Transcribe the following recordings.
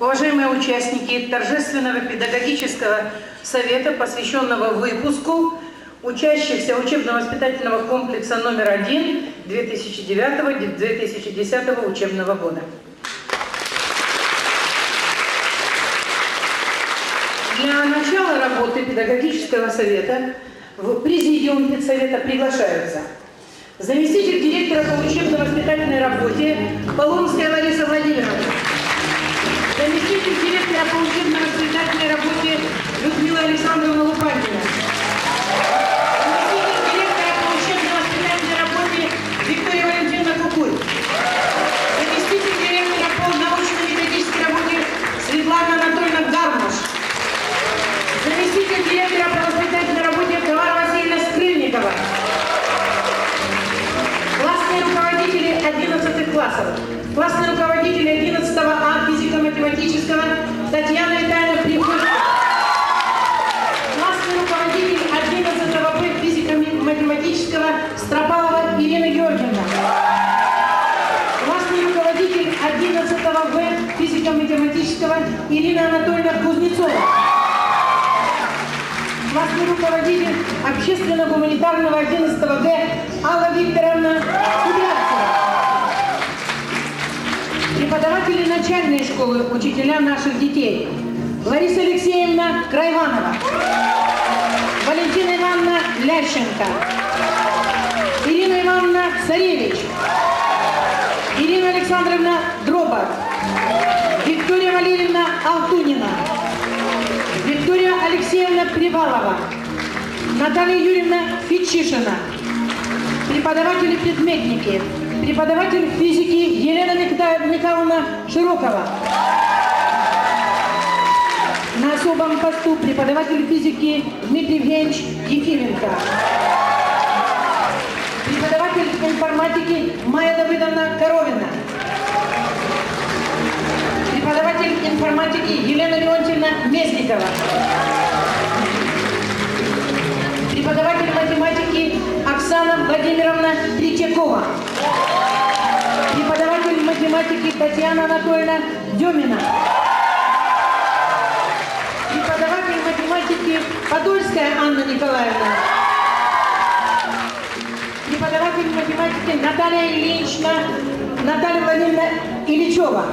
Уважаемые участники торжественного педагогического совета, посвященного выпуску учащихся учебно-воспитательного комплекса номер один 2009-2010 учебного года. Для начала работы педагогического совета в президиум педсовета приглашаются заместитель директора по учебно-воспитательной работе Полонская Лариса Владимировна, заместитель директора по учебно-воспитательной работе Людмила Александровна Лупанина, заместитель директора по учебно-воспитательной работе Виктория Валентиновна Кукуй, заместитель директора по научно-методической работе Светлана Анатольевна Гармаш, заместитель директора по воспитательной работе Тамара Васильевна Скрыльникова, классные руководители 11 классов, классные классный руководитель общественно-гуманитарного 11 Г Алла Викторовна Кудрявцева. Преподаватели начальной школы, учителя наших детей. Лариса Алексеевна Крайванова. Валентина Ивановна Лященко. Ирина Ивановна Царевич. Ирина Александровна Дробак. Виктория Валерьевна Алтунина. Виктория Алексеевна Привалова. Наталья Юрьевна Фичишина. Преподаватели-предметники. Преподаватель физики Елена Михайловна Широкова. На особом посту преподаватель физики Дмитрий Евгеньевич Ефименко. Преподаватель информатики Майя Давыдовна Коровина. Преподаватель информатики Елена Мезникова. Преподаватель математики Оксана Владимировна Третьякова. Преподаватель математики Татьяна Анатольевна Демина. Преподаватель математики Подольская Анна Николаевна. Преподаватель математики Наталья Ильинична Наталья Владимировна Ильичева.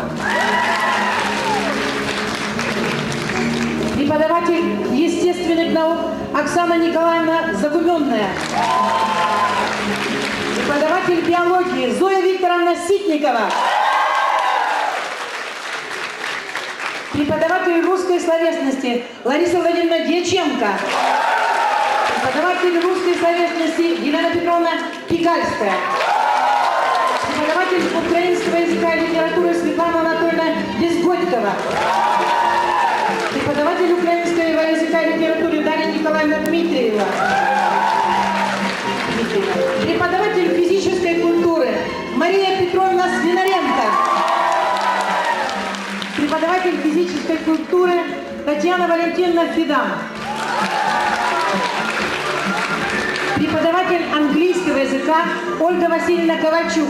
Преподаватель естественных наук Оксана Николаевна Загуменная. Преподаватель биологии Зоя Викторовна Ситникова. Преподаватель русской словесности Лариса Владимировна Дьяченко. Преподаватель русской словесности Елена Петровна Пикальская. Преподаватель украинского языка и литературы Светлана Анатольевна Безгодькова. Преподаватель украинского языка и литературы Дарья Николаевна Дмитриева. Преподаватель физической культуры Мария Петровна Свинаренко. Преподаватель физической культуры Татьяна Валентиновна Фидан. Преподаватель английского языка Ольга Васильевна Ковальчук.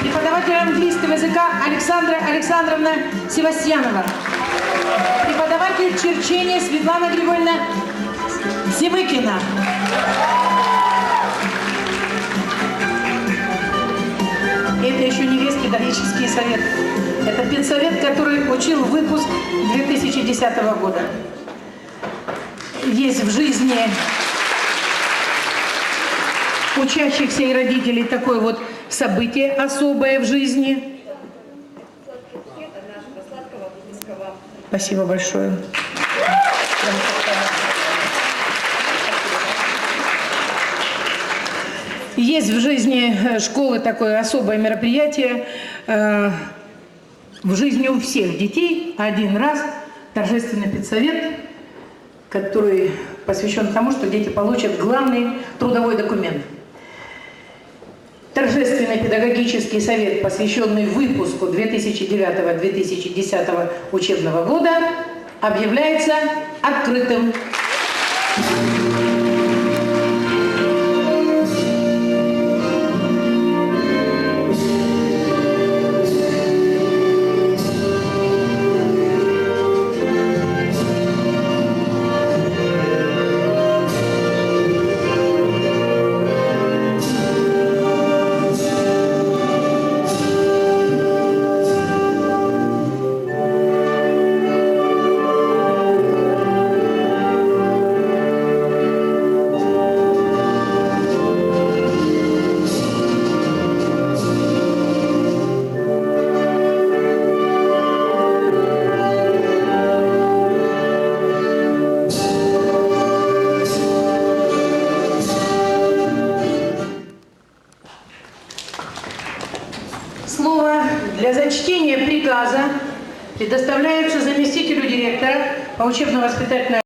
Преподаватель английского языка Александра Александровна Севастьянова. Преподаватель черчения Светлана Григорьевна Семыкина. Это еще не весь педагогический совет. Это педсовет, который учил выпуск 2010 года. Есть в жизни учащихся и родителей такое вот событие особое в жизни. Спасибо большое. Есть в жизни э, школы такое особое мероприятие. э, В жизни у всех детей один раз торжественный педсовет, который посвящен тому, что дети получат главный трудовой документ. Торжественный педагогический совет, посвященный выпуску 2009-2010 учебного года, объявляется открытым. Для зачтения приказа предоставляется заместителю директора по учебно-воспитательной